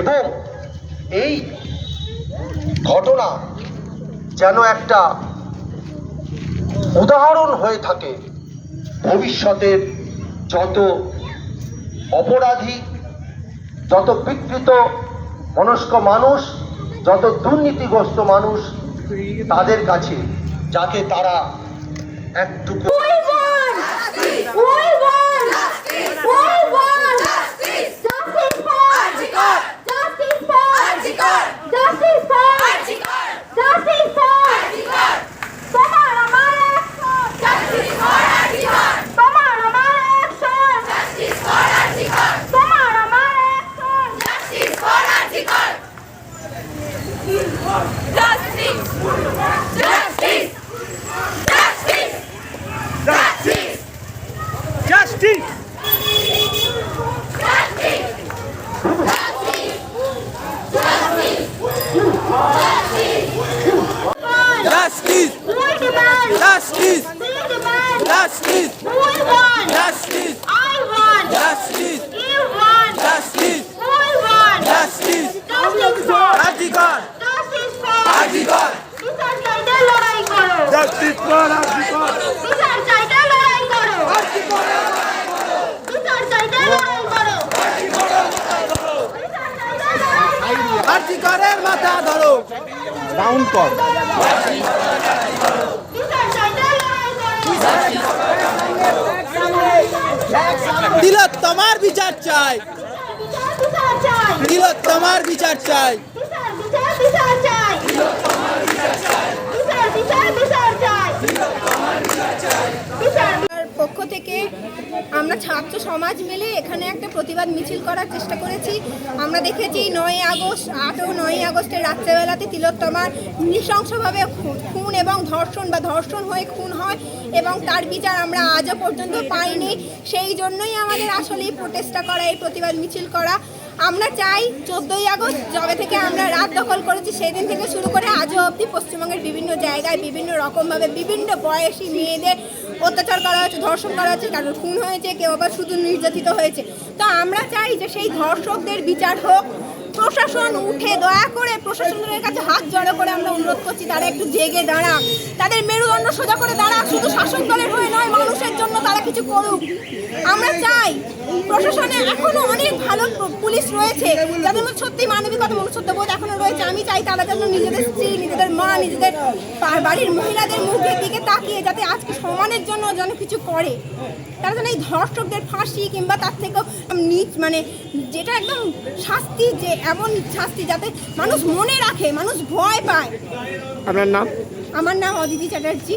এবং এই ঘটনা যেন একটা উদাহরণ হয়ে থাকে ভবিষ্যতের যত অপরাধী, যত বিকৃত মনস্ক মানুষ, যত দুর্নীতিগ্রস্ত মানুষ তাদের কাছে, যাতে তারা একটুকু We want! We want! We want! Justice for! Justice for! Justice for! Justice for! তোমার আমার action! তোমার আমার action! তোমার আমার action! Justice justice We demand! We want! Justice I want! Justice You want! Justice We want! Justice Justice for! Ajikar Justice for! Ajikar বিচার চাইতে লড়াই করো জাস্টিস ফর আজিকর বিচার চাইতে লড়াই করো বিচার চাইতে লড়াই করো আজিকরের মাথা ধরো রাউন্ড কর করো দিলত তোমার বিচার চাই বিচার বিচার চাই দিলত তোমার বিচার চাই বিচার বিচার বিচার চাই বিচার বিচার বিচার চাই বিচার তার পক্ষ থেকে আমরা ছাত্র সমাজ মিলে এখানে একটা প্রতিবাদ মিছিল করার চেষ্টা করেছি। আমরা দেখেছি নয় আগস্ট আট ও নয় আগস্টের রাত্রেবেলাতে তিলোত্তমার নৃশংসভাবে খুন এবং ধর্ষণ বা ধর্ষণ হয়ে খুন হয় এবং তার বিচার আমরা আজও পর্যন্ত পাইনি। সেই জন্যই আমাদের আসলে এই প্রোটেস্টটা করা, এই প্রতিবাদ মিছিল করা। আমরা চাই চোদ্দোই আগস্ট, যবে থেকে আমরা রাত দখল করেছি সেই দিন থেকে শুরু করে আজও অবধি পশ্চিমবঙ্গের বিভিন্ন জায়গায় বিভিন্ন রকমভাবে বিভিন্ন বয়সী মেয়েদের অত্যাচার করা হয়েছে ধর্ষণ করা হয়েছে কারোর খুন হয়েছে, কেউ আবার শুধু নির্যাতিত হয়েছে। তো আমরা চাই যে সেই ধর্ষকদের বিচার হোক। প্রশাসন উঠে দয়া করে প্রশাসনের কাছে হাত জড়ো করে আমরা অনুরোধ করছি, তারা একটু জেগে দাঁড়া তাদের মেরুদণ্ড সোজা করে দাঁড়া শুধু শাসক দলের হয়ে নয়, মানুষের করুক আমরা চাই প্রশাসনে এখনও অনেক ভালো পুলিশ রয়েছে। যাদের মধ্যে সত্যি মানবিকতা মনুষ্যত্ব বোধ এখনও রয়েছে আমি চাই তারা যেন নিজেদের স্ত্রী নিজেদের মা নিজেদের বাড়ির মহিলাদের মুখের দিকে তাকিয়ে যাতে আজকে সমানের জন্য যেন কিছু করে। তারা যেন এই ধর্ষকদের ফাঁসি কিংবা তার থেকেও নিচ মানে যেটা একদম শাস্তি যে এমন শাস্তি যাতে মানুষ মনে রাখে মানুষ ভয় পায়। আপনার নাম? আমার নাম অদিতি চ্যাটার্জি।